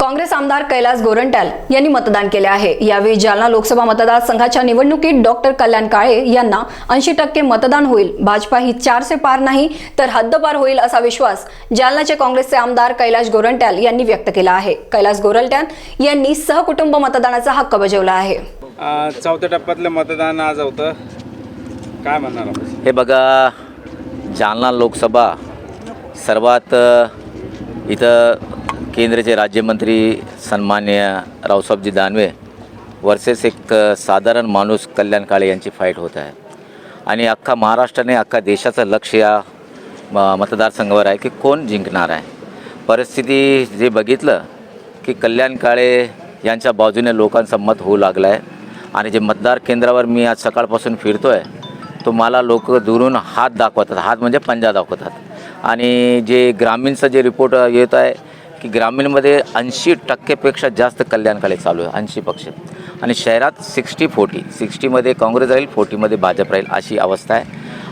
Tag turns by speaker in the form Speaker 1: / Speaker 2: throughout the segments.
Speaker 1: काँग्रेस आमदार कैलास गोरंट्याल यांनी मतदान केले आहे. यावेळी जालना लोकसभा मतदारसंघाच्या निवडणुकीत डॉक्टर कल्याण काळे यांना ऐंशी टक्के मतदान होईल. भाजपा ही चारशे पार नाही तर हद्दपार होईल असा विश्वास जालनाचे काँग्रेसचे आमदार कैलास गोरंट्याल यांनी व्यक्त केला आहे. कैलास गोरंट्याल यांनी सहकुटुंब मतदानाचा हक्क बजावला आहे.
Speaker 2: चौथ्या टप्प्यातलं मतदान आज होतं. काय म्हणणार
Speaker 3: हे बघा जालना लोकसभा सर्वात इथं केंद्राचे राज्यमंत्री सन्मान्य रावसाहेबजी दानवे वर्सेस एक साधारण माणूस कल्याण काळे यांची फाईट होत आहे. आणि अख्खा महाराष्ट्राने अख्खा देशाचं लक्ष या म- मतदारसंघावर आहे की कोण जिंकणार आहे. परिस्थिती जे बघितलं की कल्याण काळे यांच्या बाजूने लोकांचं मत होऊ लागलं आहे आणि जे मतदार केंद्रावर मी आज सकाळपासून फिरतो आहे तो मला लोक दुरून हात दाखवतात. हात म्हणजे पंजा दाखवतात. आणि जे ग्रामीणचं जे रिपोर्ट येत आहे की ग्रामीणमध्ये ऐंशी टक्केपेक्षा जास्त कल्याणकाळे चालू आहे ऐंशी पक्ष. आणि शहरात सिक्स्टी फोर्टी सिक्स्टीमध्ये काँग्रेस राहील फोर्टीमध्ये भाजप राहील अशी अवस्था आहे.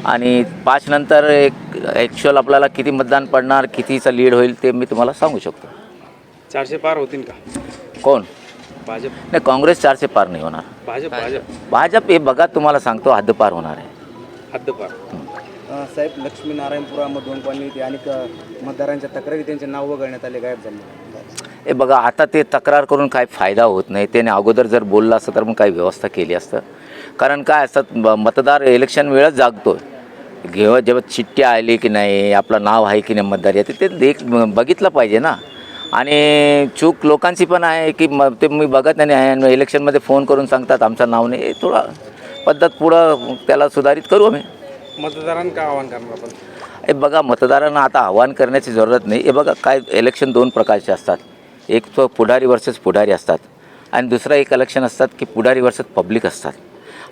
Speaker 3: आणि पाच नंतर एक ॲक्च्युअल आपल्याला किती मतदान पडणार कितीचं लीड होईल ते मी तुम्हाला सांगू शकतो.
Speaker 2: चारशे पार होतील का?
Speaker 3: कोण?
Speaker 2: भाजप.
Speaker 3: नाही काँग्रेस चारशे पार नाही होणार.
Speaker 2: भाजप भाजप.
Speaker 3: भाजप हे बघा तुम्हाला सांगतो हद्दपार होणार आहे.
Speaker 2: हद्दपार.
Speaker 4: साहेब लक्ष्मीनारायणपुरामधून पण ते अनेक मतदारांच्या तक्रारी त्यांचे नाव वगळण्यात आले गायब झाले.
Speaker 3: हे बघा आता ते तक्रार करून काय फायदा होत नाही. त्याने अगोदर जर बोललं असतं तर मग काही व्यवस्था केली असतं. कारण काय असतात मतदार इलेक्शन वेळच जागतो घेव जेव्हा चिठ्ठी आली की नाही आपलं नाव आहे की नाही मतदार येते ते एक बघितलं पाहिजे ना. आणि चूक लोकांची पण आहे की म ते मी बघत नाही आहे आणि इलेक्शनमध्ये फोन करून सांगतात आमचं नाव नाही. हे थोडा पद्धत पुढं त्याला सुधारित करू आम्ही.
Speaker 2: मतदारांना आवाहन करणार आपण?
Speaker 3: हे बघा मतदारांना आता आव्हान करण्याची जरूरत नाही. हे बघा काय इलेक्शन दोन प्रकारचे असतात. एक तो पुढारी वर्सेस पुढारी असतात. आणि दुसरा एक इलेक्शन असतात की पुढारी वर्सेस पब्लिक असतात.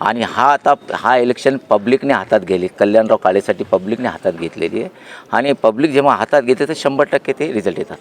Speaker 3: आणि हा आता हा इलेक्शन पब्लिकने हातात गेली कल्याणराव काळेसाठी पब्लिकने हातात घेतलेली आहे. आणि पब्लिक जेव्हा हातात घेते तर शंभर टक्के ते रिझल्ट येतात.